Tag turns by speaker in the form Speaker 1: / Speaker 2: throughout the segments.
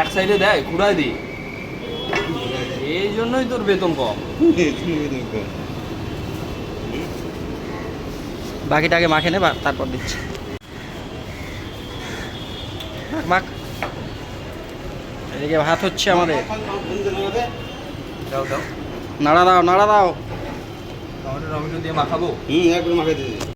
Speaker 1: এক সাইডে দেয় কুড়ায় দি এই জন্যই তোর বেতন কম
Speaker 2: বাকিটাকে মাখে নে তারপর দিচ্ছি মাখ এদিকে ভাত হচ্ছে আমাদের নাড়া দাও নাড়া দাও
Speaker 1: টমেটো টমেটো দিয়ে মাখাবো?
Speaker 3: হুম একবার মাখাই দিয়েছি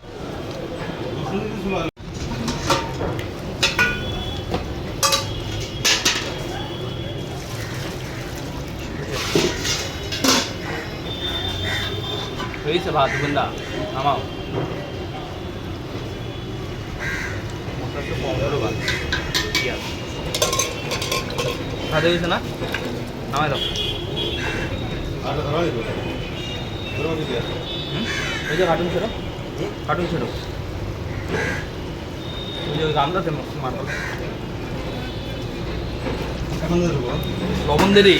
Speaker 1: হয়েছে ভাত কম হলো ভাত হয়েছে না? নামাই দাও। ওই যে কার্টুন ছিল কার্টুন ছিল ওই যে গামলাতে
Speaker 3: ধরবো
Speaker 1: লবণ দেরি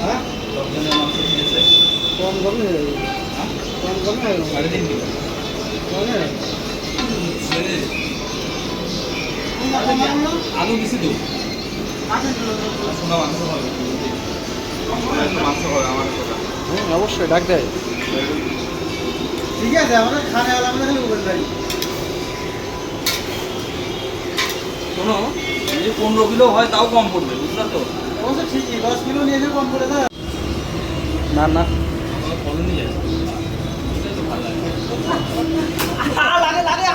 Speaker 3: হ্যাঁ?
Speaker 2: কম কমে কম কমে
Speaker 1: সাড়ে তিন কিলো আলু তো শোনা মাংস হবে মাংস হবে আমার কথা।
Speaker 2: অবশ্যই ডাক দেয়।
Speaker 3: ঠিক আছে আমাদের খানে হলে আমাদের খালি উপরে দাঁড়িয়ে
Speaker 1: শোনো এই যে পনেরো কিলো হয় তাও কম পড়বে বুঝলা তো?
Speaker 3: অবশ্য ঠিকই দশ কিলো নিয়ে কম করে দেয়
Speaker 2: না না।
Speaker 1: আমার নিয়ে লাগে।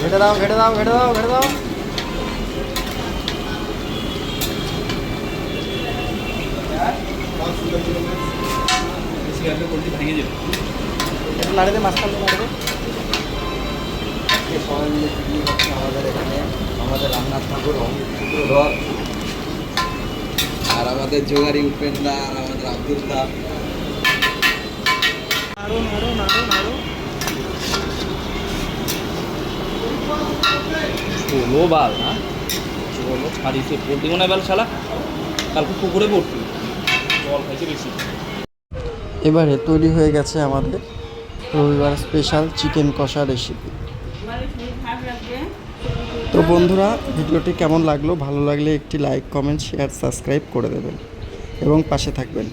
Speaker 2: ঘেটে দাও ঘেটে দাও ঘেটে দাও ঘেটে দাও।
Speaker 1: বেশি ভেঙে যাবে
Speaker 2: একটু নাড়ে দে মাঝখান নাড়ে দে। সবাই মিলে পিকনিক হচ্ছে আমাদের এখানে আমাদের ঠাকুর অমিত আর আমাদের জোগাড়ি উপেন্দা আর আমাদের আব্দুল দা নাড়ো নাড়ো নাড়ো নাড়ো।
Speaker 1: ষোলো বাল না? ষোলো আর ইসে পড়তে মনে হয় বাল শালা কালকে পুকুরে পড়তি।
Speaker 2: এবারে তৈরি হয়ে গেছে আমাদের রবিবার স্পেশাল চিকেন কষা রেসিপি তো বন্ধুরা, ভিডিওটি কেমন লাগল? ভালো লাগলে একটি লাইক কমেন্ট শেয়ার সাবস্ক্রাইব করে দেবেন। এবং পাশে থাকবেন।